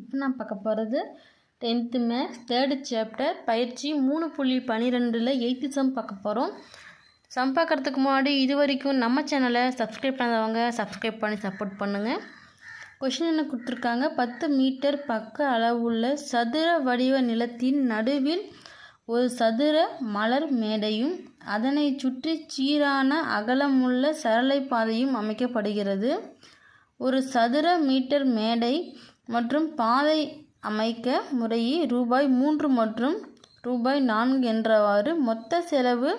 இப்போ நான் பார்க்க போகிறது டென்த்து மேக்ஸ் தேர்டு சாப்டர் பயிற்சி மூணு புள்ளி பன்னிரெண்டில் எயித்து சம் பார்க்க போகிறோம். சம் பார்க்குறதுக்கு முன்னாடி இது வரைக்கும் நம்ம சேனலை சப்ஸ்கிரைப் பண்ணாதவங்க சப்ஸ்கிரைப் பண்ணி சப்போர்ட் பண்ணுங்கள் கொஷின் என்ன கொடுத்துருக்காங்க? பத்து மீட்டர் பக்க அளவுள்ள சதுர வடிவ நிலத்தின் நடுவில் ஒரு சதுர மலர் மேடையும் அதனை சுற்றி சீரான அகலமுள்ள சரளை பாதையும் அமைக்கப்படுகிறது. ஒரு சதுர மீட்டர் மேடை மற்றும் பாதை அமைக்க முறையே ரூபாய் மூன்று மற்றும் ரூபாய் நான்கு என்றவாறு மொத்த செலவு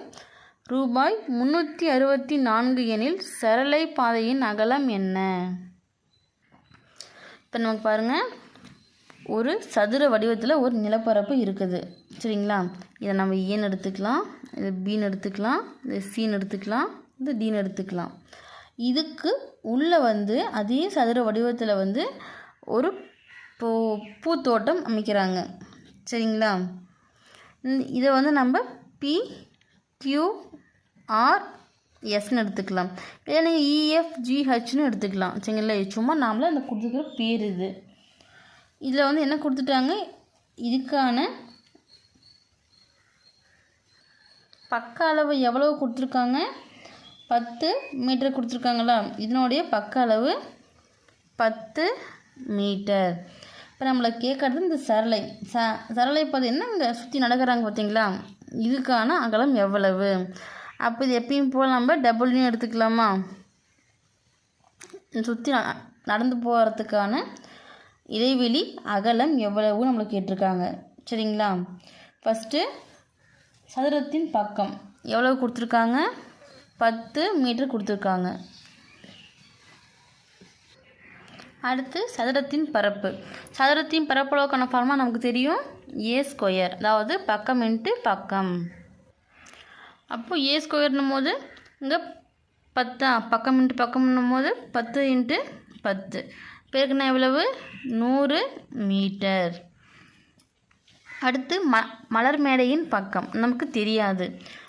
ரூபாய் முந்நூற்றி அறுபத்தி நான்கு எனில் சரளை பாதையின் அகலம் என்ன? இப்போ நமக்கு பாருங்கள் ஒரு சதுர வடிவத்தில் ஒரு நிலப்பரப்பு இருக்குது. சரிங்களா? இதை நம்ம ஏன்னு எடுத்துக்கலாம். இது பின்னு எடுத்துக்கலாம். இது சீன் எடுத்துக்கலாம். இது டீன் எடுத்துக்கலாம். இதுக்கு உள்ளே வந்து அதே சதுர வடிவத்தில் வந்து ஒரு பூ பூத்தோட்டம் அமைக்கிறாங்க. சரிங்களா? இதை வந்து நம்ம பி கியூ ஆர் எஸ்ன்னு எடுத்துக்கலாம். இல்லைன்னா e, இஎஃப்ஜிஹெச்னு எடுத்துக்கலாம். சரிங்களா? சும்மா நாமளே அந்த கொடுத்துக்கிற பேர் இது. இதில் வந்து என்ன கொடுத்துட்டாங்க? இதுக்கான பக்க அளவு எவ்வளவு கொடுத்துருக்காங்க? பத்து மீட்டர் கொடுத்துருக்காங்களா? இதனுடைய பக்க அளவு பத்து மீட்டர். இப்போ நம்மளை கேட்குறது இந்த சரளை. ச சரளை பார்த்தீங்கன்னா இங்கே சுற்றி நடக்கிறாங்க பார்த்தீங்களா இதுக்கான அகலம் எவ்வளவு? அப்போ இது எப்பயும் போல் நம்ம டபுள்யூ எடுத்துக்கலாமா? சுற்றி நடந்து போகிறதுக்கான இடைவெளி அகலம் எவ்வளவு நம்மளை கேட்டிருக்காங்க. சரிங்களா? ஃபஸ்ட்டு சதுரத்தின் பக்கம் எவ்வளவு கொடுத்துருக்காங்க? பத்து மீட்டர் கொடுத்துருக்காங்க. அடுத்து சதுரத்தின் பரப்பு. சதுரத்தின் பரப்பளவுக்கான ஃபார்மாக நமக்கு தெரியும்? ஏ ஸ்கொயர் அதாவது பக்கம் இன்ட்டு பக்கம். அப்போது ஏ ஸ்கொயர்னும் போது இங்கே பத்தா பக்கம் இன்ட்டு பக்கம்னும் போது பத்து இன்ட்டு பத்து. பேருக்குன்னா எவ்வளவு? நூறு மீட்டர். அடுத்து ம மலர் மேடையின் பக்கம். நமக்கு தெரியாது.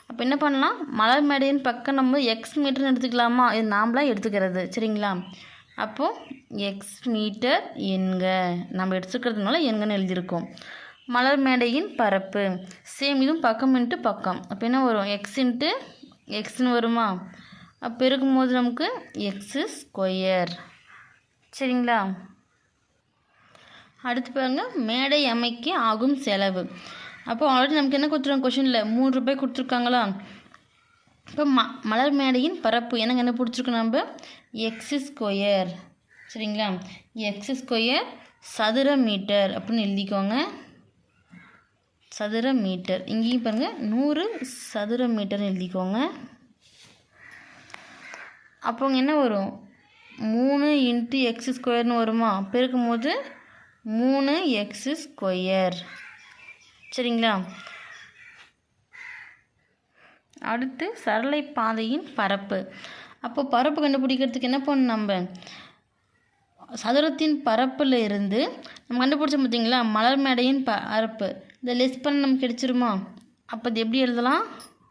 அப்போ என்ன பண்ணலாம்? மலர் மேடையின் பக்கம் நம்ம எக்ஸ் மீட்டர்னு எடுத்துக்கலாமா? இது நாமளாக எடுத்துக்கிறது. சரிங்களா? அப்போது எக்ஸ் மீட்டர் என்க. நம்ம எடுத்துக்கிறதுனால எங்கன்னு எழுதியிருக்கோம். மலர் மேடையின் பரப்பு. சேம் இதுவும் பக்கம் இன்ட்டு பக்கம். அப்போ என்ன வரும்? எக்ஸ் இன்ட்டு எக்ஸ்னு வருமா? அப்போ இருக்கும்போது நமக்கு எக்ஸு ஸ்கொயர் சரிங்களா? அடுத்து பாருங்க. மேடை அமைக்க ஆகும் செலவு. அப்போ ஆல்ரெடி நமக்கு என்ன கொடுத்துருக்காங்க? கொஷினில் மூணு ரூபாய் கொடுத்துருக்காங்களா? இப்போ ம மலர் மேடையின் பரப்பு. எனக்கு என்ன பிடிச்சிருக்கு நம்ம? எக்ஸு ஸ்கொயர் சரிங்களா? எக்ஸ் ஸ்கொயர் சதுர மீட்டர் அப்படின்னு எழுதிக்கோங்க. சதுர மீட்டர் இங்கேயும் பாருங்கள் நூறு சதுர மீட்டர்னு எழுதிக்கோங்க. அப்போங்க என்ன வரும்? மூணு இன்ட்டு எக்ஸ் ஸ்கொயர்னு வருமா? பெருக்கும் போது மூணு எக்ஸ் ஸ்கொயர் சரிங்களா? அடுத்து சரளை பாதையின் பரப்பு. அப்போ பரப்பு கண்டுபிடிக்கிறதுக்கு என்ன பண்ணணும் நம்ம? சதுரத்தின் பரப்பில் இருந்து நம்ம கண்டுபிடிச்சோம் பார்த்தீங்களா? மலர் மேடையின் பரப்பு இந்த லெஸ் பண்ண நமக்கு கிடைச்சிருமா? அப்போ இது எப்படி எழுதலாம்?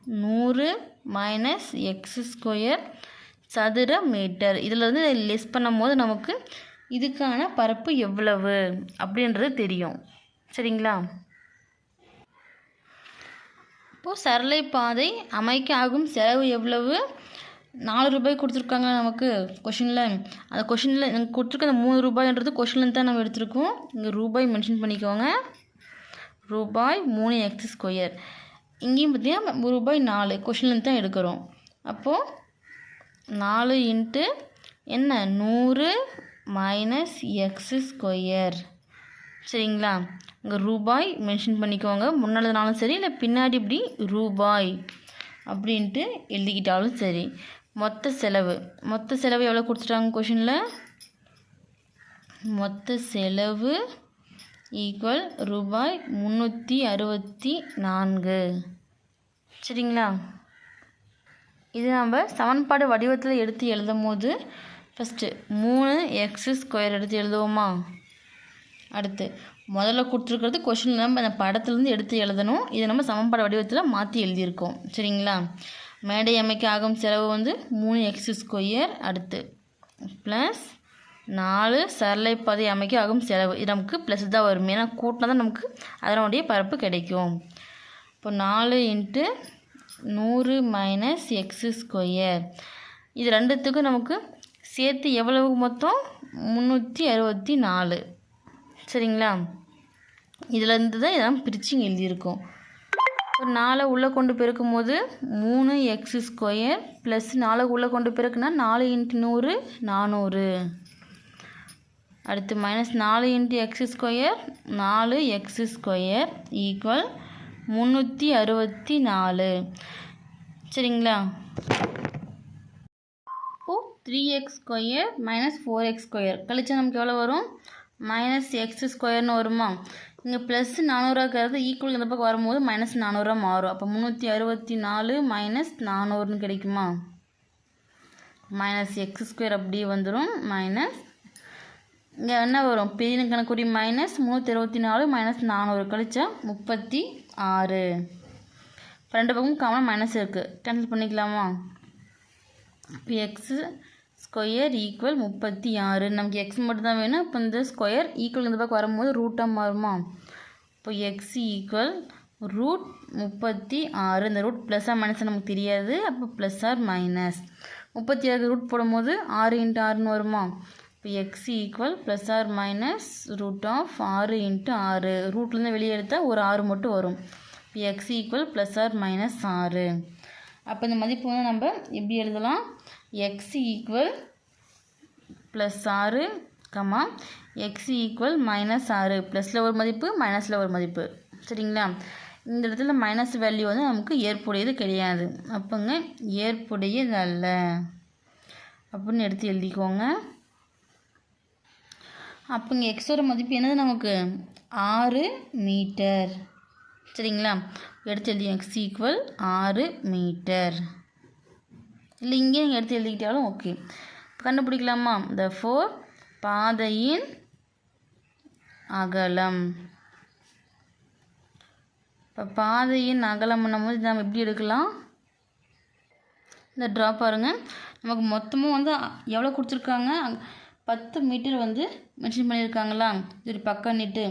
நூறு மைனஸ் எக்ஸ் ஸ்கொயர் சதுர மீட்டர் இதில் வந்து லெஸ் பண்ணும் போது நமக்கு இதுக்கான பரப்பு எவ்வளவு? அப்படின்றது தெரியும். சரிங்களா? இப்போது சரளை பாதை அமைக்க ஆகும் செலவு எவ்வளவு? நாலு ரூபாய் கொடுத்துருக்காங்க நமக்கு கொஷினில் அந்த கொஷினில் எனக்கு கொடுத்துருக்க அந்த மூணு ரூபாய்ன்றது கொஷினில் தான் நம்ம எடுத்திருக்கோம். இங்கே ரூபாய் மென்ஷன் பண்ணிக்கோங்க. ரூபாய் மூணு எக்ஸ் ஸ்கொயர் இங்கேயும் பார்த்தீங்கன்னா ரூபாய் நாலு கொஷினில் தான் எடுக்கிறோம். அப்போது நாலு இன்ட்டு என்ன? நூறு மைனஸ் எக்ஸ் ஸ்கொயர் சரிங்களா? இங்கே ரூபாய் மென்ஷன் பண்ணிக்கோங்க. முன்னாடினாலும் சரி இல்லை பின்னாடி இப்படி ரூபாய் அப்படின்ட்டு எழுதிக்கிட்டாலும் சரி. மொத்த செலவு. மொத்த செலவு எவ்வளோ கொடுத்துட்டாங்க கொஷினில் மொத்த செலவு ஈக்குவல் ரூபாய் முந்நூற்றி அறுபத்தி நான்கு. சரிங்களா? இது நம்ம சமன்பாடு வடிவத்தில் எடுத்து எழுதும் போது ஃபஸ்ட்டு மூணு எக்ஸு ஸ்கொயர் எடுத்து எழுதுவோமா? அடுத்து முதல்ல கொடுத்துருக்கிறது கொஷின் நம்ம அந்த படத்துலேருந்து எடுத்து எழுதணும். இதை நம்ம சமன்பாடு வடிவத்தில் மாற்றி எழுதியிருக்கோம். சரிங்களா? மேடை அமைக்க ஆகும் செலவு வந்து மூணு எக்ஸ் ஸ்கொயர் அடுத்து. ப்ளஸ் நாலு சரளைப்பாதை அமைக்க ஆகும் செலவு. இது நமக்கு ப்ளஸ் தான் வரும். ஏன்னா கூட்டினா தான் நமக்கு அதனுடைய பரப்பு கிடைக்கும். இப்போ நாலு இன்ட்டு நூறு மைனஸ் எக்ஸ் ஸ்கொயர் இது ரெண்டுத்துக்கும் நமக்கு சேர்த்து எவ்வளவு மொத்தம்? முந்நூற்றி அறுபத்தி நாலு. சரிங்களா? இதிலேருந்து தான் இதெல்லாம் பிரித்து இங்கே எழுதியிருக்கோம். ஒரு நாலை உள்ளே கொண்டு பெருக்கும் போது மூணு எக்ஸ் ஸ்கொயர் ப்ளஸ் நாலை உள்ளே கொண்டு பெருக்குனா நாலு இன்ட்டு நூறு நானூறு. அடுத்து மைனஸ் நாலு இன்ட்டு எக்ஸ் ஸ்கொயர் நாலு எக்ஸ் ஸ்கொயர் ஈக்குவல் முந்நூற்றி அறுபத்தி நாலு. சரிங்களா? இப்போது three x square minus four x square கழிச்சா நமக்கு எவ்வளோ வரும்? மைனஸ் எக்ஸ் ஸ்கொயர்னு வருமா? இங்கே ப்ளஸ் நானூறுவாக்கிறது ஈக்குவல் இந்த பக்கம் வரும்போது மைனஸ் நானூறுரூவா மாறும். அப்போ முந்நூற்றி அறுபத்தி நாலு மைனஸ் நானூறுன்னு கிடைக்குமா? மைனஸ் எக்ஸ் ஸ்கொயர் அப்படியே வந்துடும் மைனஸ் இங்கே என்ன வரும்? பெரிய கணக்குடி மைனஸ் முந்நூற்றி அறுபத்தி நாலு மைனஸ் நானூறு கழிச்சா முப்பத்தி ஆறு. ரெண்டு பக்கமும் காமன் மைனஸ் இருக்குது கேன்சல் பண்ணிக்கலாமா? இப்போ எக்ஸு ஸ்கொயர் ஈக்குவல் முப்பத்தி ஆறு. நமக்கு எக்ஸ் மட்டும் தான் வேணும். இப்போ இந்த ஸ்கொயர் ஈக்குவல் இந்த பக்கம் வரும்போது ரூட்டாக மாறுமா? இப்போ எக்ஸ் ஈக்குவல் ரூட் முப்பத்தி ஆறு. இந்த ரூட் ப்ளஸ்ஸாக மைனஸ் நமக்கு தெரியாது. அப்போ ப்ளஸ் ஆர் மைனஸ் முப்பத்தி ஆறு ரூட் போடும்போது ஆறு இன்ட்டு ஆறுன்னு வருமா? இப்போ x equal plus or minus root of ஆறு இன்ட்டு ஆறு. ரூட்லேருந்து வெளியே எடுத்தால் ஒரு ஆறு மட்டும் வரும். இப்போ x equal plus or minus ஆறு. அப்போ இந்த மதிப்பு வந்து நம்ம எப்படி எழுதலாம்? எக்ஸ் ஈக்குவல் ப்ளஸ் ஆறு கமா எக்ஸ் ஈக்குவல் மைனஸ் ஆறு ப்ளஸில் ஒரு மதிப்பு மைனஸில் ஒரு மதிப்பு. சரிங்களா? இந்த இடத்துல மைனஸ் வேல்யூ வந்து நமக்கு ஏற்புடையது கிடையாது. அப்போங்க ஏற்புடையது அல்ல. அப்படின்னு எடுத்து எழுதிக்கோங்க. அப்போங்க எக்ஸோட மதிப்பு என்னது நமக்கு? ஆறு மீட்டர். சரிங்களா? எடுத்து எழுதி எக்ஸ் ஈக்குவல் ஆறு மீட்டர். இல்லை இங்கே நீங்கள் எடுத்து எழுதிக்கிட்டாலும் ஓகே கண்டுபிடிக்கலாமா? த ஃபோர் பாதையின் அகலம். இப்போ பாதையின் அகலம்னும் போது நம்ம எப்படி எடுக்கலாம்? இந்த ட்ரா பாருங்கள் நமக்கு மொத்தமும் வந்து எவ்வளோ கொடுத்துருக்காங்க? பத்து மீட்டர் வந்து மென்ஷன் பண்ணியிருக்காங்களா? இது பக்கம் நீட்டு.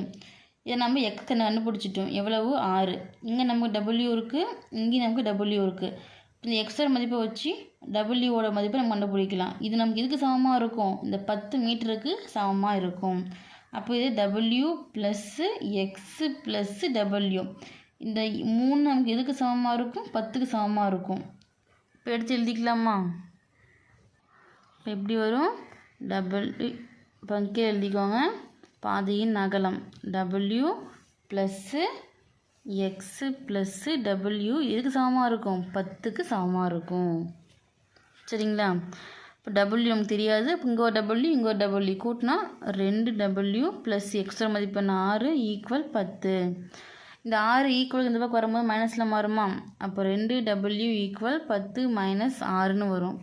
இதை நம்ம எக்ஸ் கண்டுபிடிச்சிட்டோம். எவ்வளவு? ஆறு. இங்கே நமக்கு டபுள்யூ இருக்குது இங்கே நமக்கு டபுள்யூ இருக்குது இந்த எக்ஸ்ட்ரா மதிப்பை வச்சு டபுள்யூவோட மதிப்பை நம்ம கண்டுபிடிக்கலாம். இது நமக்கு இதுக்கு சமமாக இருக்கும்? இந்த பத்து மீட்டருக்கு சமமாக இருக்கும். அப்போ இது W plus x plus W இந்த மூணு நமக்கு எதுக்கு சமமாக இருக்கும்? பத்துக்கு சமமாக இருக்கும். இப்போ எடுத்து எழுதிக்கலாமா? இப்போ எப்படி வரும்? டபுள் இப்போ கீழே எழுதிக்கோங்க. பாதையின் அகலம். W plus x plus W எதுக்கு சமமாக இருக்கும்? பத்துக்கு சமமாக இருக்கும். சரிங்களா? இப்போ டபுள்யூ நமக்கு தெரியாது. இப்போ இங்கே ஒரு டபுள்யூ இங்கே ஒரு டபுள்யூ கூட்டினா ரெண்டு டபுள்யூ ப்ளஸ் எக்ஸ்ட்ரா மதிப்பெண் ஆறு ஈக்குவல் பத்து. இந்த ஆறு ஈக்குவல் இந்த பக்கம் வரும்போது மைனஸில் மாறுமா? அப்போ ரெண்டு டபுள்யூ ஈக்குவல் பத்து மைனஸ் ஆறுன்னு வரும்.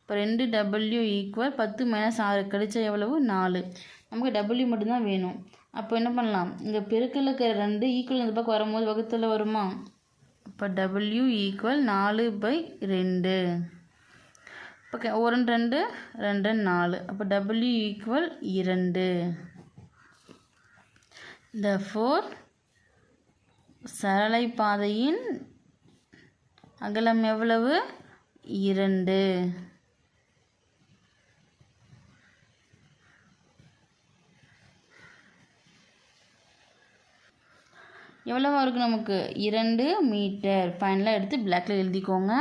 இப்போ ரெண்டு டபுள்யூ ஈக்குவல் பத்து மைனஸ் ஆறு கழிச்சா எவ்வளவு? நாலு. நமக்கு டபுள்யூ மட்டும்தான் வேணும். அப்போ என்ன பண்ணலாம்? இங்கே பெருக்கில் இருக்கிற ரெண்டு ஈக்குவல் இந்த பக்கம் வரும்போது வகுத்தில் வருமா? இப்போ டபுள்யூ ஈக்குவல் நாலு பை ரெண்டு. இப்போ ஒரு ரெண்டு ரெண்டு நாலு. அப்போ டபுள்யூ ஈக்குவல் இரண்டு. த ஃபோர் சரளை பாதையின் அகலம் எவ்வளவு? இரண்டு. எவ்வளவாக இருக்குது நமக்கு? இரண்டு மீட்டர். ஃபைனலாக எடுத்து பிளாக்கில் எழுதிக்கோங்க.